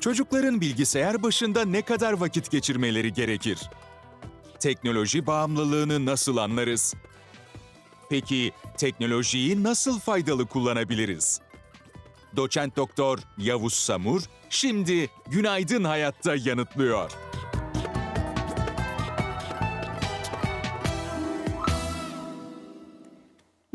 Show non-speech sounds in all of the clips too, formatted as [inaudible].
Çocukların bilgisayar başında ne kadar vakit geçirmeleri gerekir? Teknoloji bağımlılığını nasıl anlarız? Peki teknolojiyi nasıl faydalı kullanabiliriz? Doçent Doktor Yavuz Samur şimdi Günaydın Hayat'ta yanıtlıyor.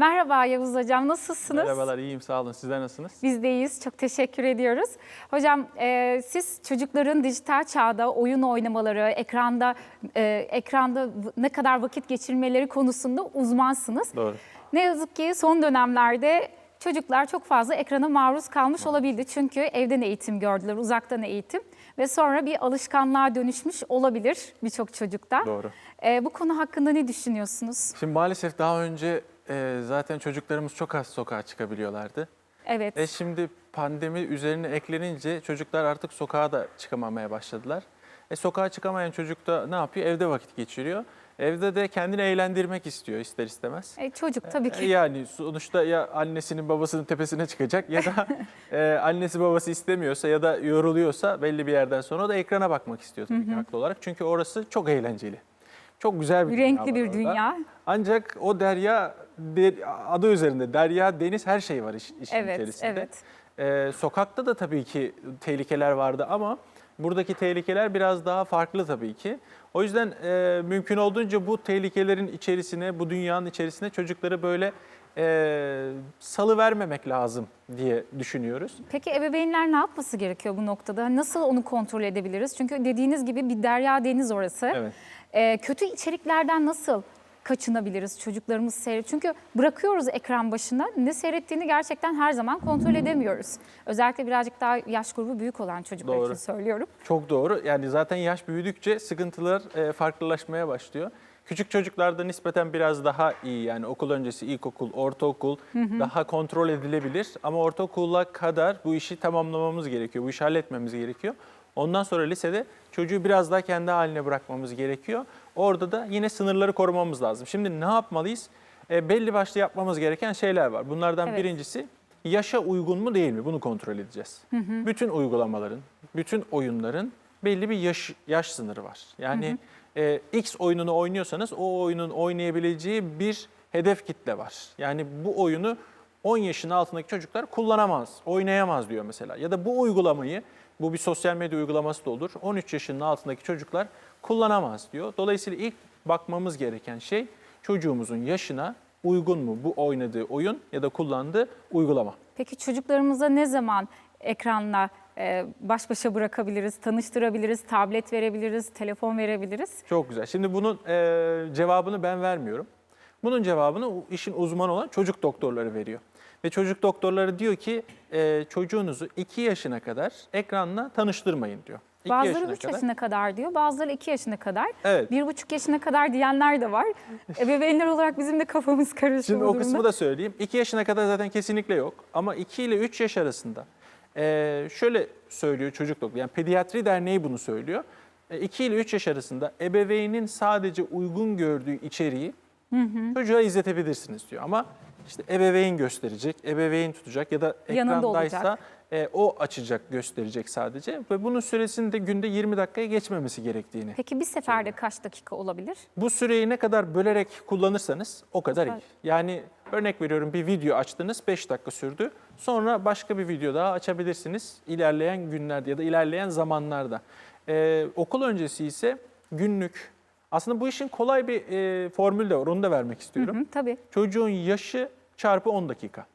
Merhaba Yavuz Hocam, nasılsınız? Merhabalar, iyiyim sağ olun. Sizler nasılsınız? Biz de iyiyiz, çok teşekkür ediyoruz. Hocam e, siz çocukların dijital çağda oyun oynamaları, ekranda e, ekranda ne kadar vakit geçirmeleri konusunda uzmansınız. Doğru. Ne yazık ki son dönemlerde çocuklar çok fazla ekrana maruz kalmış olabildi. Çünkü evden eğitim gördüler, uzaktan eğitim ve sonra bir alışkanlığa dönüşmüş olabilir birçok çocukta. Doğru. E, bu konu hakkında ne düşünüyorsunuz? Şimdi maalesef daha önce e, zaten çocuklarımız çok az sokağa çıkabiliyorlardı. Evet. E şimdi pandemi üzerine eklenince çocuklar artık sokağa da çıkamamaya başladılar. E sokağa çıkamayan çocuk da ne yapıyor? Evde vakit geçiriyor. Evde de kendini eğlendirmek istiyor ister istemez. E, çocuk tabii E, ki. Yani sonuçta ya annesinin babasının tepesine çıkacak ya da [laughs] e, annesi babası istemiyorsa ya da yoruluyorsa belli bir yerden sonra da ekrana bakmak istiyor tabii ki haklı olarak. Çünkü orası çok eğlenceli. Çok güzel bir dünya Renkli var bir orada. dünya. Ancak o derya de- adı üzerinde derya deniz her şey var iş, işin Evet, içerisinde. evet. Ee, sokakta da tabii ki tehlikeler vardı ama buradaki tehlikeler biraz daha farklı tabii ki. O yüzden e, mümkün olduğunca bu tehlikelerin içerisine, bu dünyanın içerisine çocukları böyle e, salı vermemek lazım diye düşünüyoruz. Peki ebeveynler ne yapması gerekiyor bu noktada? Nasıl onu kontrol edebiliriz? Çünkü dediğiniz gibi bir derya deniz orası. Evet. Ee, kötü içeriklerden nasıl kaçınabiliriz çocuklarımız seyret? Çünkü bırakıyoruz ekran başına ne seyrettiğini gerçekten her zaman kontrol edemiyoruz. Özellikle birazcık daha yaş grubu büyük olan çocuklar Doğru. için söylüyorum. Çok doğru. Yani zaten yaş büyüdükçe sıkıntılar e, farklılaşmaya başlıyor. Küçük çocuklarda nispeten biraz daha iyi yani okul öncesi ilkokul, ortaokul daha kontrol edilebilir. Ama ortaokula kadar bu işi tamamlamamız gerekiyor, bu işi halletmemiz gerekiyor. Ondan sonra lisede çocuğu biraz daha kendi haline bırakmamız gerekiyor. Orada da yine sınırları korumamız lazım. Şimdi ne yapmalıyız? E, belli başlı yapmamız gereken şeyler var. Bunlardan Evet. birincisi yaşa uygun mu değil mi? Bunu kontrol edeceğiz. Bütün uygulamaların, bütün oyunların belli bir yaş, yaş sınırı var. Yani e, X oyununu oynuyorsanız o oyunun oynayabileceği bir hedef kitle var. Yani bu oyunu 10 yaşın altındaki çocuklar kullanamaz, oynayamaz diyor mesela. Ya da bu uygulamayı, bu bir sosyal medya uygulaması da olur, 13 yaşının altındaki çocuklar kullanamaz diyor. Dolayısıyla ilk bakmamız gereken şey çocuğumuzun yaşına uygun mu bu oynadığı oyun ya da kullandığı uygulama. Peki çocuklarımıza ne zaman ekranla e, baş başa bırakabiliriz, tanıştırabiliriz, tablet verebiliriz, telefon verebiliriz? Çok güzel. Şimdi bunun e, cevabını ben vermiyorum. Bunun cevabını işin uzmanı olan çocuk doktorları veriyor. Ve çocuk doktorları diyor ki e, çocuğunuzu 2 yaşına kadar ekranla tanıştırmayın diyor. İki Bazıları yaşına 3 kadar. yaşına kadar diyor, bazıları 2 yaşına kadar. Evet. Bir buçuk yaşına kadar diyenler de var. [laughs] Ebeveynler olarak bizim de kafamız karışıyor Şimdi o durumda. kısmı da söyleyeyim. 2 yaşına kadar zaten kesinlikle yok. Ama 2 ile 3 yaş arasında e, şöyle söylüyor çocuk doktor. Yani Pediatri Derneği bunu söylüyor. 2 ile 3 yaş arasında ebeveynin sadece uygun gördüğü içeriği çocuğa izletebilirsiniz diyor. Ama işte ebeveyn gösterecek, ebeveyn tutacak ya da Yanında ekrandaysa olacak. e, o açacak, gösterecek sadece. Ve bunun süresinin de günde 20 dakikaya geçmemesi gerektiğini. Peki bir seferde kaç dakika olabilir? Bu süreyi ne kadar bölerek kullanırsanız o kadar iyi. Yani örnek veriyorum bir video açtınız 5 dakika sürdü. Sonra başka bir video daha açabilirsiniz ilerleyen günlerde ya da ilerleyen zamanlarda. Ee, okul öncesi ise günlük. Aslında bu işin kolay bir e, formül de var onu da vermek istiyorum. Hı, tabii. Çocuğun yaşı çarpı 10 dakika.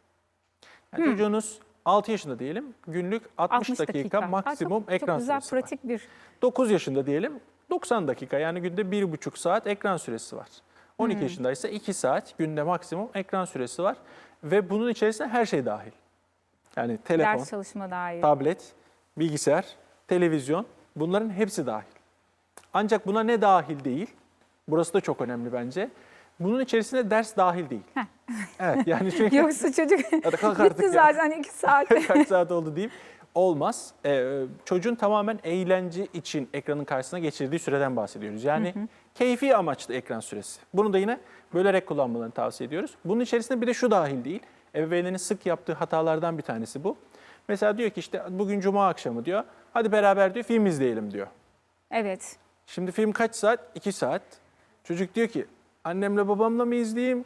Yani Çocuğunuz 6 yaşında diyelim günlük 60, 60 dakika, dakika. Aa, maksimum çok, ekran Çok güzel, süresi var. pratik bir 9 yaşında diyelim 90 dakika yani günde 1,5 saat ekran süresi var. 12 Hmm. yaşındaysa 2 saat günde maksimum ekran süresi var. Ve bunun içerisinde her şey dahil. Yani telefon, ders çalışma dair. tablet, bilgisayar, televizyon bunların hepsi dahil. Ancak buna ne dahil değil? Burası da çok önemli bence. Bunun içerisinde ders dahil değil. Evet yani çünkü Yoksa çocuk bitti ya. zaten iki [laughs] saat. kaç saat oldu deyip olmaz. Ee, çocuğun tamamen eğlence için ekranın karşısına geçirdiği süreden bahsediyoruz. Yani keyfi amaçlı ekran süresi. Bunu da yine bölerek kullanmalarını tavsiye ediyoruz. Bunun içerisinde bir de şu dahil değil. Ebeveynlerin sık yaptığı hatalardan bir tanesi bu. Mesela diyor ki işte bugün cuma akşamı diyor. Hadi beraber diyor film izleyelim diyor. Evet. Şimdi film kaç saat? 2 saat. Çocuk diyor ki annemle babamla mı izleyeyim?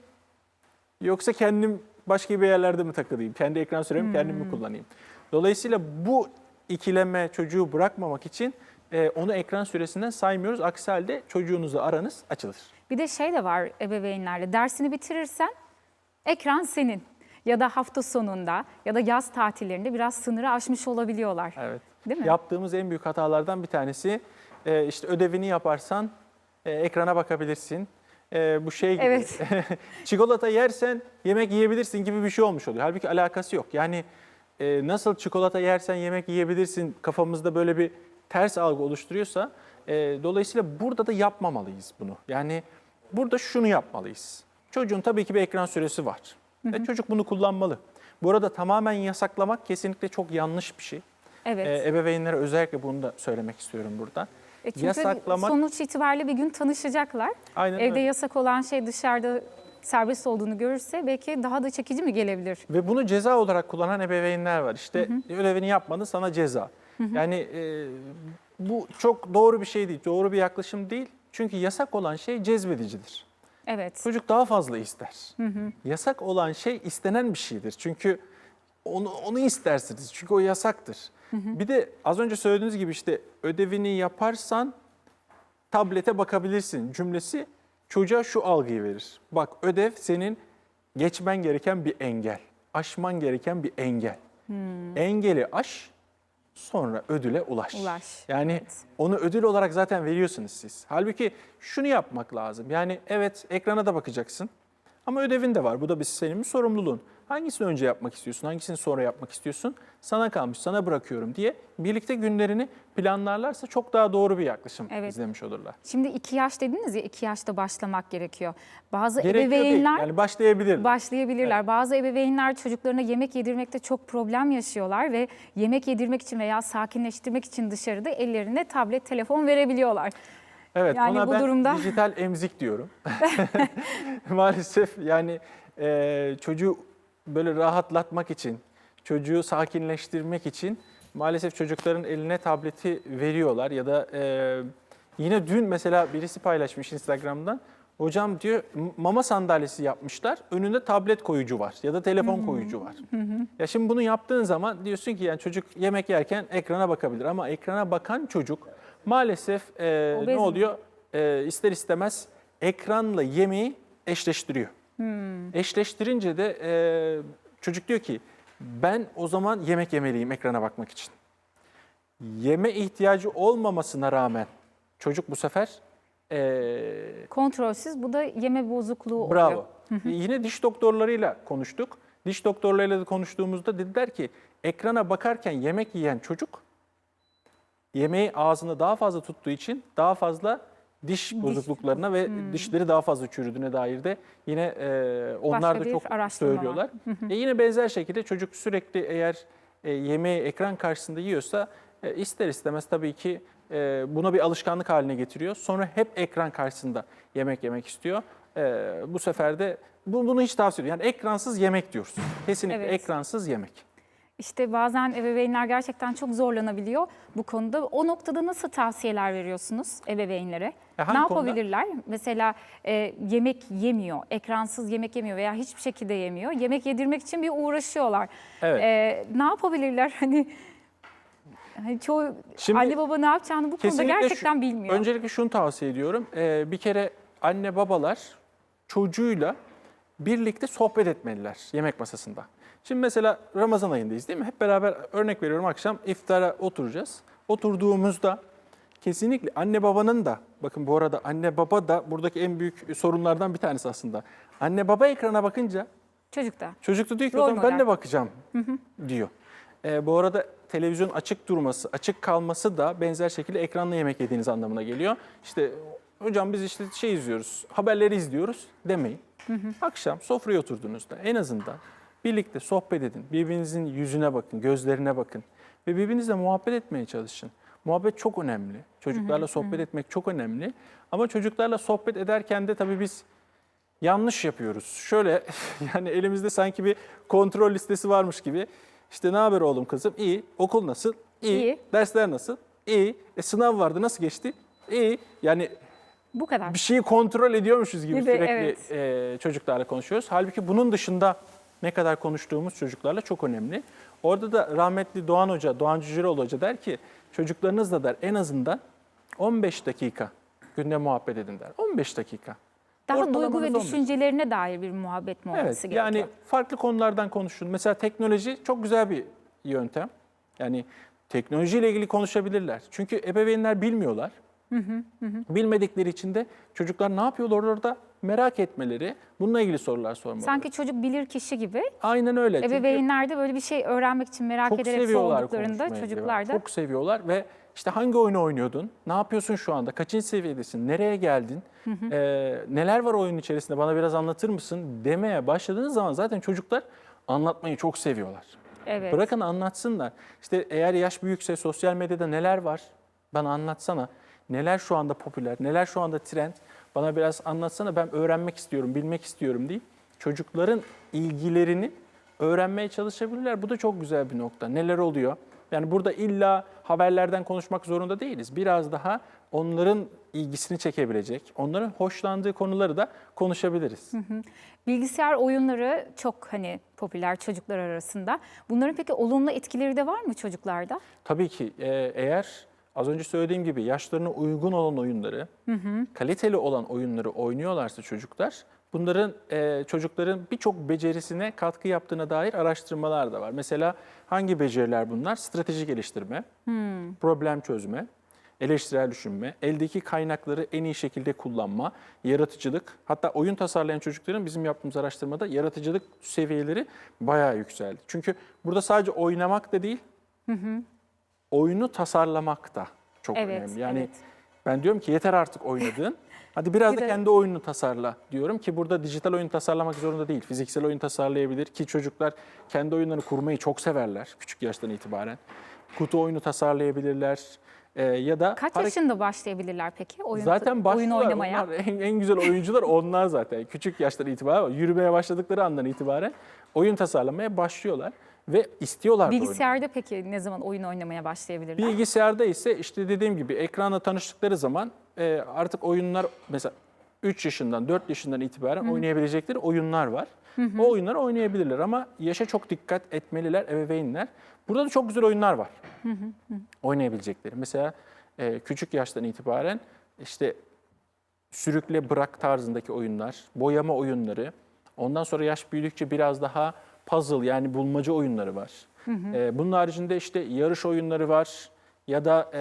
Yoksa kendim başka bir yerlerde mi takılayım? Kendi ekran süremi kendim mi kullanayım? Dolayısıyla bu ikileme çocuğu bırakmamak için e, onu ekran süresinden saymıyoruz. Aksi halde çocuğunuzla aranız açılır. Bir de şey de var ebeveynlerle. Dersini bitirirsen ekran senin. Ya da hafta sonunda ya da yaz tatillerinde biraz sınırı aşmış olabiliyorlar. Evet. Değil mi? Yaptığımız en büyük hatalardan bir tanesi e, işte ödevini yaparsan e, ekrana bakabilirsin. E, bu şey gibi. Evet. [laughs] çikolata yersen yemek yiyebilirsin gibi bir şey olmuş oluyor. Halbuki alakası yok. Yani e, nasıl çikolata yersen yemek yiyebilirsin kafamızda böyle bir ters algı oluşturuyorsa e, dolayısıyla burada da yapmamalıyız bunu. Yani burada şunu yapmalıyız. Çocuğun tabii ki bir ekran süresi var. Ve çocuk bunu kullanmalı. Bu arada tamamen yasaklamak kesinlikle çok yanlış bir şey. Evet. E, ebeveynlere özellikle bunu da söylemek istiyorum buradan. E çünkü yasaklamak- sonuç itibariyle bir gün tanışacaklar. Aynen Evde öyle. yasak olan şey dışarıda serbest olduğunu görürse belki daha da çekici mi gelebilir? Ve bunu ceza olarak kullanan ebeveynler var. İşte ödevini yapmadın sana ceza. Yani e, bu çok doğru bir şey değil, doğru bir yaklaşım değil. Çünkü yasak olan şey cezbedicidir. Evet. Çocuk daha fazla ister. Yasak olan şey istenen bir şeydir. Çünkü onu, onu istersiniz. Çünkü o yasaktır. Bir de az önce söylediğiniz gibi işte ödevini yaparsan tablete bakabilirsin cümlesi çocuğa şu algıyı verir. Bak ödev senin geçmen gereken bir engel. Aşman gereken bir engel. Engeli aş sonra ödüle ulaş. Ulaş, Yani evet. onu ödül olarak zaten veriyorsunuz siz. Halbuki şunu yapmak lazım. Yani evet ekrana da bakacaksın. Ama ödevin de var. Bu da bir senin bir sorumluluğun. Hangisini önce yapmak istiyorsun, hangisini sonra yapmak istiyorsun? Sana kalmış, sana bırakıyorum diye birlikte günlerini planlarlarsa çok daha doğru bir yaklaşım Evet. izlemiş olurlar. Şimdi iki yaş dediniz ya iki yaşta başlamak gerekiyor. Bazı Gerekiyor değil, ebeveynler yani başlayabilir. başlayabilirler. Bazı ebeveynler çocuklarına yemek yedirmekte çok problem yaşıyorlar ve yemek yedirmek için veya sakinleştirmek için dışarıda ellerine tablet, telefon verebiliyorlar. Evet, Yani ona bu ben durumda- dijital emzik diyorum. [laughs] Maalesef yani e, çocuğu böyle rahatlatmak için, çocuğu sakinleştirmek için maalesef çocukların eline tableti veriyorlar ya da e, yine dün mesela birisi paylaşmış Instagram'dan. Hocam diyor mama sandalyesi yapmışlar. Önünde tablet koyucu var ya da telefon koyucu var. Ya şimdi bunu yaptığın zaman diyorsun ki yani çocuk yemek yerken ekrana bakabilir ama ekrana bakan çocuk maalesef e, ne oluyor? E, ister istemez ekranla yemeği eşleştiriyor. Eşleştirince de e, çocuk diyor ki ben o zaman yemek yemeliyim ekrana bakmak için. Yeme ihtiyacı olmamasına rağmen çocuk bu sefer e, Kontrolsüz bu da yeme bozukluğu oluyor. Bravo. Yine diş doktorlarıyla konuştuk. Diş doktorlarıyla da konuştuğumuzda dediler ki ekrana bakarken yemek yiyen çocuk yemeği ağzında daha fazla tuttuğu için daha fazla diş bozukluklarına ve dişleri daha fazla çürüdüğüne dair de yine e, onlar Başka da çok söylüyorlar. e yine benzer şekilde çocuk sürekli eğer e, yemeği ekran karşısında yiyorsa e, ister istemez tabii ki e, buna bir alışkanlık haline getiriyor. Sonra hep ekran karşısında yemek yemek istiyor. E, bu sefer de bu- bunu hiç tavsiye ediyorum. Yani ekransız yemek diyoruz. Kesinlikle Evet. ekransız yemek. İşte bazen ebeveynler gerçekten çok zorlanabiliyor bu konuda. O noktada nasıl tavsiyeler veriyorsunuz ebeveynlere? E, ne konuda? yapabilirler? Mesela e, yemek yemiyor, ekransız yemek yemiyor veya hiçbir şekilde yemiyor. Yemek yedirmek için bir uğraşıyorlar. Evet. E, ne yapabilirler? [laughs] Hani, hani çoğu Şimdi anne baba ne yapacağını bu konuda Kesinlikle şu- gerçekten bilmiyor. Öncelikle şunu tavsiye ediyorum. Ee, bir kere anne babalar çocuğuyla birlikte sohbet etmeliler yemek masasında. Şimdi mesela Ramazan ayındayız değil mi? Hep beraber örnek veriyorum akşam iftara oturacağız. Oturduğumuzda kesinlikle anne babanın da bakın bu arada anne baba da buradaki en büyük sorunlardan bir tanesi aslında. Anne baba ekrana bakınca Çocuk da. Çocuk da diyor ki Rol zaman ben model. de bakacağım diyor. Ee, bu arada televizyon açık durması, açık kalması da benzer şekilde ekranla yemek yediğiniz anlamına geliyor. İşte hocam biz işte şey izliyoruz, haberleri izliyoruz demeyin. Akşam sofraya oturduğunuzda en azından birlikte sohbet edin. Birbirinizin yüzüne bakın, gözlerine bakın ve birbirinizle muhabbet etmeye çalışın. Muhabbet çok önemli. Çocuklarla sohbet etmek çok önemli. Ama çocuklarla sohbet ederken de tabii biz yanlış yapıyoruz. Şöyle [laughs] yani elimizde sanki bir kontrol listesi varmış gibi. İşte ne haber oğlum kızım? İyi. Okul nasıl? İyi. İyi. Dersler nasıl? İyi. E, sınav vardı nasıl geçti? İyi. Yani Bu kadar. bir şeyi kontrol ediyormuşuz gibi, Gibi, sürekli evet. e, çocuklarla konuşuyoruz. Halbuki bunun dışında ne kadar konuştuğumuz çocuklarla çok önemli. Orada da rahmetli Doğan Hoca, Doğan Cüceloğlu Hoca der ki çocuklarınızla der en azından 15 dakika günde muhabbet edin der. 15 dakika. Daha duygu ve 15. düşüncelerine dair bir muhabbet mi olması Evet, gerekiyor? yani farklı konulardan konuşun. Mesela teknoloji çok güzel bir yöntem. Yani teknolojiyle ilgili konuşabilirler. Çünkü ebeveynler bilmiyorlar. Bilmedikleri için de çocuklar ne yapıyorlar orada merak etmeleri, bununla ilgili sorular sormaları. Sanki çocuk bilir kişi gibi. Aynen öyle. Ebeveynler de böyle bir şey öğrenmek için merak çok ederek sorduklarında çocuklar da Çok seviyorlar ve işte hangi oyunu oynuyordun? Ne yapıyorsun şu anda? Kaçıncı seviyedesin? Nereye geldin? Ee, neler var oyun içerisinde? Bana biraz anlatır mısın? Demeye başladığınız zaman zaten çocuklar anlatmayı çok seviyorlar. evet. Bırakın anlatsınlar. İşte eğer yaş büyükse sosyal medyada neler var? Bana anlatsana. Neler şu anda popüler? Neler şu anda trend? Bana biraz anlatsana. Ben öğrenmek istiyorum, bilmek istiyorum deyip çocukların ilgilerini öğrenmeye çalışabilirler. Bu da çok güzel bir nokta. Neler oluyor? Yani burada illa haberlerden konuşmak zorunda değiliz. Biraz daha onların ilgisini çekebilecek, onların hoşlandığı konuları da konuşabiliriz. Bilgisayar oyunları çok hani popüler çocuklar arasında. Bunların peki olumlu etkileri de var mı çocuklarda? Tabii ki e, eğer az önce söylediğim gibi yaşlarına uygun olan oyunları, kaliteli olan oyunları oynuyorlarsa çocuklar, bunların e, çocukların birçok becerisine katkı yaptığına dair araştırmalar da var. Mesela hangi beceriler bunlar? Strateji geliştirme, problem çözme, eleştirel düşünme, eldeki kaynakları en iyi şekilde kullanma, yaratıcılık. Hatta oyun tasarlayan çocukların bizim yaptığımız araştırmada yaratıcılık seviyeleri bayağı yükseldi. Çünkü burada sadece oynamak da değil, oyunu tasarlamak da çok Evet, önemli. Yani evet. ben diyorum ki yeter artık oynadığın. Hadi biraz Bir da kendi oyununu tasarla diyorum ki burada dijital oyun tasarlamak zorunda değil. Fiziksel oyun tasarlayabilir ki çocuklar kendi oyunlarını kurmayı çok severler küçük yaştan itibaren. Kutu oyunu tasarlayabilirler. Ee, ya da Kaç yaşında başlayabilirler peki oyun, Zaten oyun oynamaya? Onlar en, en güzel oyuncular onlar zaten. Küçük yaştan itibaren, yürümeye başladıkları andan itibaren oyun tasarlamaya başlıyorlar ve istiyorlar. Bilgisayarda peki ne zaman oyun oynamaya başlayabilirler? Bilgisayarda ise işte dediğim gibi ekranla tanıştıkları zaman e, artık oyunlar mesela 3 yaşından 4 yaşından itibaren oynayabilecekleri oyunlar var. O oyunları oynayabilirler ama yaşa çok dikkat etmeliler ebeveynler. Burada da çok güzel oyunlar var. Oynayabilecekleri. Mesela e, küçük yaştan itibaren işte sürükle bırak tarzındaki oyunlar, boyama oyunları. Ondan sonra yaş büyüdükçe biraz daha puzzle yani bulmaca oyunları var. Ee, bunun haricinde işte yarış oyunları var ya da e,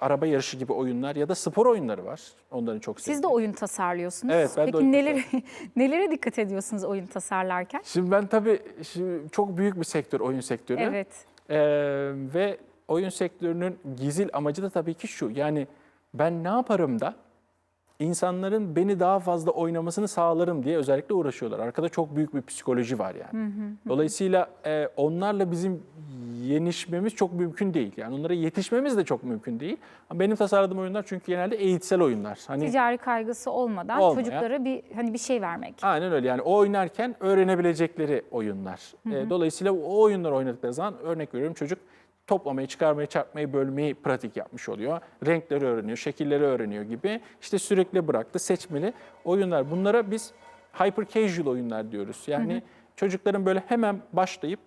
araba yarışı gibi oyunlar ya da spor oyunları var. Onların çok Siz sevdiğim. de oyun tasarlıyorsunuz. Evet, ben de Peki oyun neleri, [laughs] nelere dikkat ediyorsunuz oyun tasarlarken? Şimdi ben tabii şimdi çok büyük bir sektör oyun sektörü. Evet. Ee, ve oyun sektörünün gizil amacı da tabii ki şu. Yani ben ne yaparım da insanların beni daha fazla oynamasını sağlarım diye özellikle uğraşıyorlar. Arkada çok büyük bir psikoloji var yani. Dolayısıyla e, onlarla bizim yenişmemiz çok mümkün değil. Yani onlara yetişmemiz de çok mümkün değil. Ama benim tasarladığım oyunlar çünkü genelde eğitsel oyunlar. Hani Ticari kaygısı olmadan Olmayan. çocuklara bir hani bir şey vermek. Aynen öyle yani o oynarken öğrenebilecekleri oyunlar. Ee, dolayısıyla o oyunları oynadıkları zaman örnek veriyorum çocuk toplamayı, çıkarmayı, çarpmayı, bölmeyi pratik yapmış oluyor. Renkleri öğreniyor, şekilleri öğreniyor gibi. İşte sürekli bıraktı, seçmeli oyunlar. Bunlara biz hyper casual oyunlar diyoruz. Yani çocukların böyle hemen başlayıp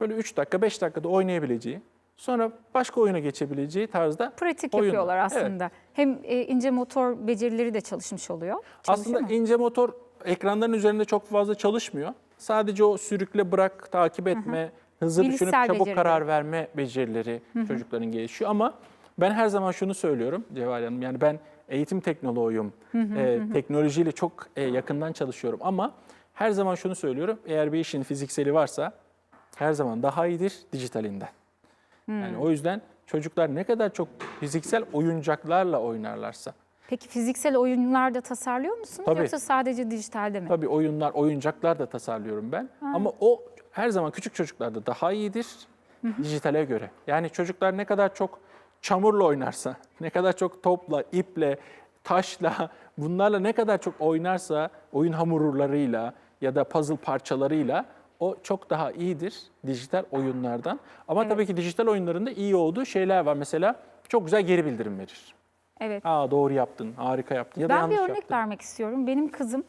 böyle 3 dakika, 5 dakikada oynayabileceği, sonra başka oyuna geçebileceği tarzda Pratik oyunlar. yapıyorlar Evet. aslında. Hem e, ince motor becerileri de çalışmış oluyor. Çalışıyor Aslında mu? ince motor ekranların üzerinde çok fazla çalışmıyor. Sadece o sürükle bırak, takip etme, hızlı Bilişsel düşünüp çabuk becerileri. karar verme becerileri çocukların gelişiyor. Ama ben her zaman şunu söylüyorum Cevahir Hanım. Yani ben eğitim teknoloğuyum. Ee, teknolojiyle çok e, yakından çalışıyorum ama her zaman şunu söylüyorum. Eğer bir işin fizikseli varsa her zaman daha iyidir dijitalinden. Yani o yüzden çocuklar ne kadar çok fiziksel oyuncaklarla oynarlarsa Peki fiziksel oyunlar da tasarlıyor musunuz Tabii. yoksa sadece dijitalde mi? Tabii oyunlar, oyuncaklar da tasarlıyorum ben. Ama o her zaman küçük çocuklarda daha iyidir dijitale göre. Yani çocuklar ne kadar çok çamurla oynarsa, ne kadar çok topla, iple, taşla, bunlarla ne kadar çok oynarsa, oyun hamurlarıyla ya da puzzle parçalarıyla o çok daha iyidir dijital oyunlardan. Ama Evet. tabii ki dijital oyunlarında iyi olduğu şeyler var. Mesela çok güzel geri bildirim verir. Evet. Aa doğru yaptın, harika yaptın ya da Ben yanlış bir örnek yaptın. vermek istiyorum. Benim kızım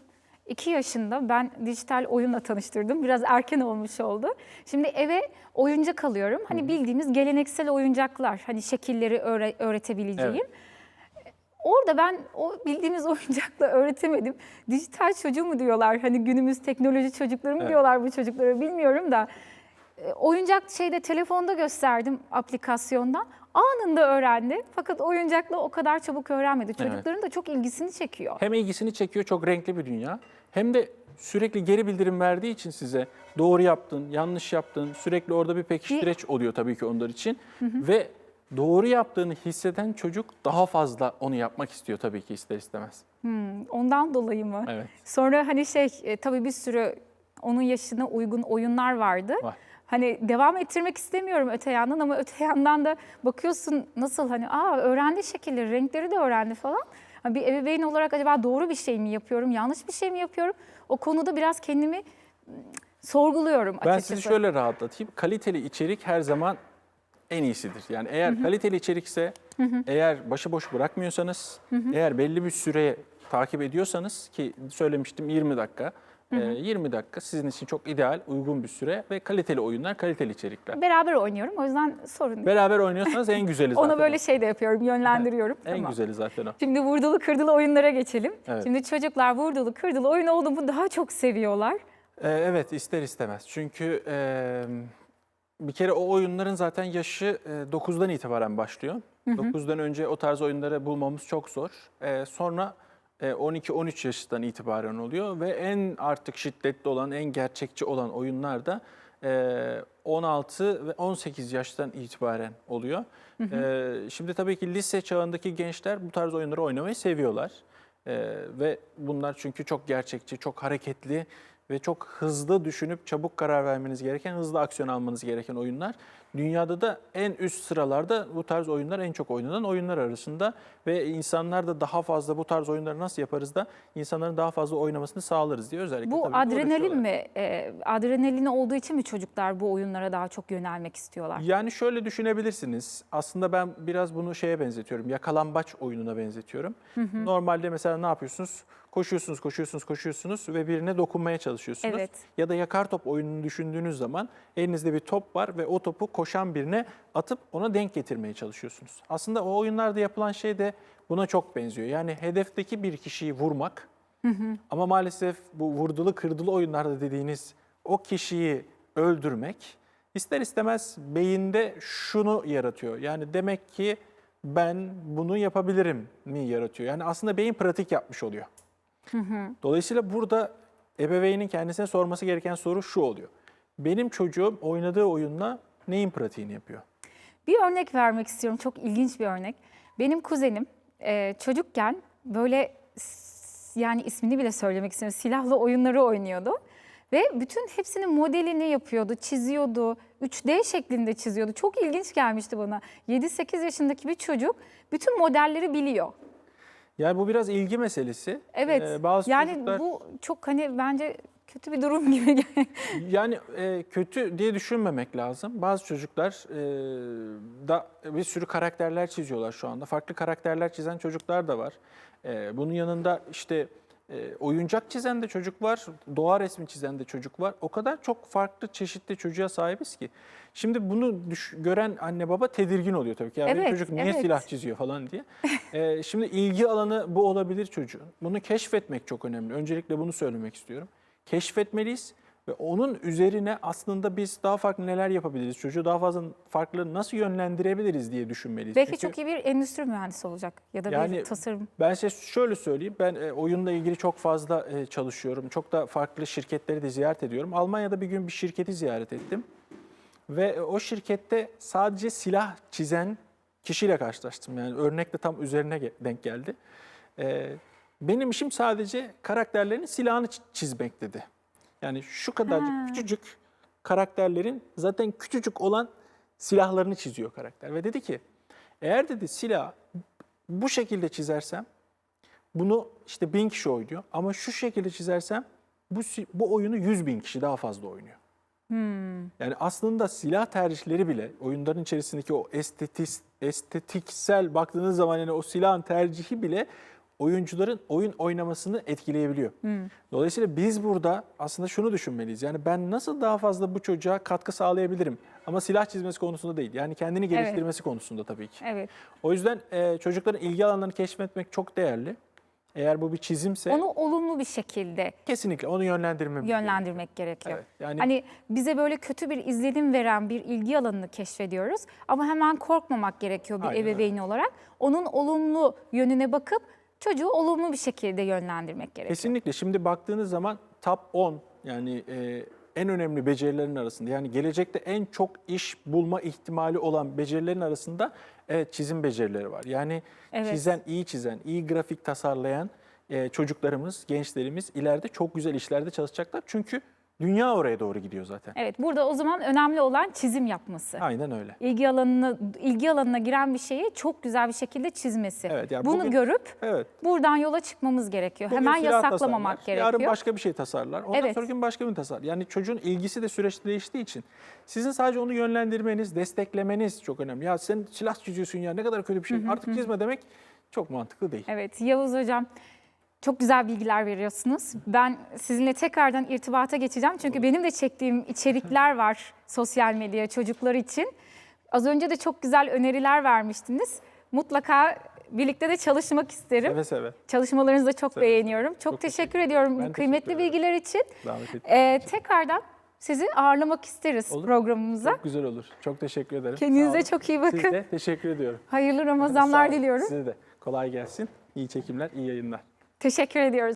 2 yaşında ben dijital oyunla tanıştırdım. Biraz erken olmuş oldu. Şimdi eve oyuncak alıyorum. Hani bildiğimiz geleneksel oyuncaklar. Hani şekilleri öğre- öğretebileceğim. Evet. Orada ben o bildiğimiz [laughs] oyuncakla öğretemedim. Dijital çocuğu mu diyorlar? Hani günümüz teknoloji çocukları mı Evet. diyorlar bu çocuklara bilmiyorum da. E, Oyuncak şeyde telefonda gösterdim aplikasyondan. Anında öğrendi. Fakat oyuncakla o kadar çabuk öğrenmedi. Çocukların da çok ilgisini çekiyor. Hem ilgisini çekiyor, çok renkli bir dünya. Hem de sürekli geri bildirim verdiği için size doğru yaptın, yanlış yaptın, sürekli orada bir pekiştireç oluyor tabii ki onlar için. Ve doğru yaptığını hisseden çocuk daha fazla onu yapmak istiyor tabii ki ister istemez. Hmm, ondan dolayı mı? Evet. Sonra hani şey e, tabii bir sürü onun yaşına uygun oyunlar vardı. Var. Hani devam ettirmek istemiyorum öte yandan ama öte yandan da bakıyorsun nasıl hani aa öğrendi şekilleri, renkleri de öğrendi falan. Ha, Bir ebeveyn olarak acaba doğru bir şey mi yapıyorum, yanlış bir şey mi yapıyorum? O konuda biraz kendimi mm, sorguluyorum Ben açıkçası. sizi şöyle rahatlatayım. Kaliteli içerik her zaman en iyisidir. Yani eğer kaliteli içerikse, eğer başıboş bırakmıyorsanız, eğer belli bir süre takip ediyorsanız ki söylemiştim 20 dakika. e, 20 dakika sizin için çok ideal, uygun bir süre ve kaliteli oyunlar, kaliteli içerikler. Beraber oynuyorum o yüzden sorun değil. Beraber oynuyorsanız en güzeli [laughs] zaten. Ona böyle şey de yapıyorum, yönlendiriyorum. [laughs] En Tamam. güzeli zaten o. Şimdi vurdulu kırdılı oyunlara geçelim. Evet. Şimdi çocuklar vurdulu kırdılı oyun oldu mu daha çok seviyorlar. Ee, evet ister istemez. Çünkü e, bir kere o oyunların zaten yaşı e, 9'dan itibaren başlıyor. 9'dan önce o tarz oyunları bulmamız çok zor. E, sonra 12-13 yaşından itibaren oluyor ve en artık şiddetli olan, en gerçekçi olan oyunlar da e, 16 ve 18 yaştan itibaren oluyor. E, şimdi tabii ki lise çağındaki gençler bu tarz oyunları oynamayı seviyorlar. Ve bunlar çünkü çok gerçekçi, çok hareketli ve çok hızlı düşünüp çabuk karar vermeniz gereken, hızlı aksiyon almanız gereken oyunlar. Dünyada da en üst sıralarda bu tarz oyunlar en çok oynanan oyunlar arasında ve insanlar da daha fazla bu tarz oyunları nasıl yaparız da insanların daha fazla oynamasını sağlarız diye özellikle Bu adrenalin mi? E, adrenalin olduğu için mi çocuklar bu oyunlara daha çok yönelmek istiyorlar? Yani şöyle düşünebilirsiniz. Aslında ben biraz bunu şeye benzetiyorum. Yakalambaç oyununa benzetiyorum. Normalde mesela ne yapıyorsunuz? Koşuyorsunuz, koşuyorsunuz, koşuyorsunuz ve birine dokunmaya çalışıyorsunuz. Evet. Ya da yakar top oyununu düşündüğünüz zaman elinizde bir top var ve o topu koşan birine atıp ona denk getirmeye çalışıyorsunuz. Aslında o oyunlarda yapılan şey de buna çok benziyor. Yani hedefteki bir kişiyi vurmak ama maalesef bu vurdulu kırdılı oyunlarda dediğiniz o kişiyi öldürmek ister istemez beyinde şunu yaratıyor. Yani demek ki ben bunu yapabilirim mi yaratıyor. Yani aslında beyin pratik yapmış oluyor. Dolayısıyla burada ebeveynin kendisine sorması gereken soru şu oluyor. Benim çocuğum oynadığı oyunla neyin pratiğini yapıyor? Bir örnek vermek istiyorum. Çok ilginç bir örnek. Benim kuzenim e, çocukken böyle yani ismini bile söylemek istemiyorum. Silahlı oyunları oynuyordu. Ve bütün hepsinin modelini yapıyordu, çiziyordu. 3D şeklinde çiziyordu. Çok ilginç gelmişti bana. 7-8 yaşındaki bir çocuk bütün modelleri biliyor. Yani bu biraz ilgi meselesi. Evet. Ee, bazı yani çocuklar- bu çok hani bence kötü bir durum [laughs] gibi. Yani e, kötü diye düşünmemek lazım. Bazı çocuklar e, da bir sürü karakterler çiziyorlar şu anda. Farklı karakterler çizen çocuklar da var. E, bunun yanında işte e, oyuncak çizen de çocuk var, doğa resmi çizen de çocuk var. O kadar çok farklı çeşitli çocuğa sahibiz ki. Şimdi bunu düş- gören anne baba tedirgin oluyor tabii ki. Ya benim Evet, çocuk niye evet. silah çiziyor falan diye. E, şimdi ilgi alanı bu olabilir çocuğun. Bunu keşfetmek çok önemli. Öncelikle bunu söylemek istiyorum. Keşfetmeliyiz ve onun üzerine aslında biz daha farklı neler yapabiliriz, çocuğu daha fazla farklı nasıl yönlendirebiliriz diye düşünmeliyiz. Belki Çünkü çok iyi bir endüstri mühendisi olacak ya da Yani- bir tasarım. ben size şöyle söyleyeyim, ben e, oyunla ilgili çok fazla e, çalışıyorum. Çok da farklı şirketleri de ziyaret ediyorum. Almanya'da bir gün bir şirketi ziyaret ettim. Ve e, o şirkette sadece silah çizen kişiyle karşılaştım. Yani örnek de tam üzerine denk geldi. E, benim işim sadece karakterlerin silahını çizmek dedi. Yani şu kadarcık Ha. küçücük karakterlerin zaten küçücük olan silahlarını çiziyor karakter. Ve dedi ki eğer dedi silah bu şekilde çizersem bunu işte bin kişi oynuyor ama şu şekilde çizersem bu, bu oyunu yüz bin kişi daha fazla oynuyor. Yani aslında silah tercihleri bile oyunların içerisindeki o estetis, estetiksel baktığınız zaman yani o silahın tercihi bile oyuncuların oyun oynamasını etkileyebiliyor. Dolayısıyla biz burada aslında şunu düşünmeliyiz. Yani ben nasıl daha fazla bu çocuğa katkı sağlayabilirim? Ama silah çizmesi konusunda değil. Yani kendini geliştirmesi konusunda tabii ki. Evet. O yüzden e, çocukların ilgi alanlarını keşfetmek çok değerli. Eğer bu bir çizimse Onu olumlu bir şekilde kesinlikle onu yönlendirmemiz gerekiyor. yönlendirmek gerekiyor. Evet, yani- Hani bize böyle kötü bir izlenim veren bir ilgi alanını keşfediyoruz ama hemen korkmamak gerekiyor bir Aynen öyle. olarak. Onun olumlu yönüne bakıp çocuğu olumlu bir şekilde yönlendirmek gerekiyor. Kesinlikle. Şimdi baktığınız zaman top 10 yani e, en önemli becerilerin arasında yani gelecekte en çok iş bulma ihtimali olan becerilerin arasında evet çizim becerileri var. Yani Evet. çizen, iyi çizen, iyi grafik tasarlayan e, çocuklarımız, gençlerimiz ileride çok güzel işlerde çalışacaklar. Çünkü dünya oraya doğru gidiyor zaten. Evet, burada o zaman önemli olan çizim yapması. Aynen öyle. İlgi alanına ilgi alanına giren bir şeyi çok güzel bir şekilde çizmesi. Evet, yani Bunu bugün- görüp Evet. buradan yola çıkmamız gerekiyor. Bugün Hemen silah yasaklamamak tasarlar, gerekiyor. Yarın başka bir şey tasarlar. Ondan Evet. sonraki gün başka bir tasarlar. Yani çocuğun ilgisi de süreçte değiştiği için sizin sadece onu yönlendirmeniz, desteklemeniz çok önemli. Ya sen silah çiziyorsun ya ne kadar kötü bir şey. Artık çizme demek çok mantıklı değil. Evet Yavuz Hocam çok güzel bilgiler veriyorsunuz. Ben sizinle tekrardan irtibata geçeceğim. Çünkü benim de çektiğim içerikler var sosyal medya çocuklar için. Az önce de çok güzel öneriler vermiştiniz. Mutlaka birlikte de çalışmak isterim. Seve seve. Çalışmalarınızı da çok beğeniyorum. Çok, Çok teşekkür ediyorum Ben kıymetli teşekkür bilgiler için. Ee, tekrardan sizi ağırlamak isteriz Olur. programımıza. Çok güzel olur. Çok teşekkür ederim. Kendinize çok iyi bakın. Siz de teşekkür ediyorum. Hayırlı Ramazanlar diliyorum. Size de kolay gelsin. İyi çekimler, iyi yayınlar. Teşekkür ediyoruz.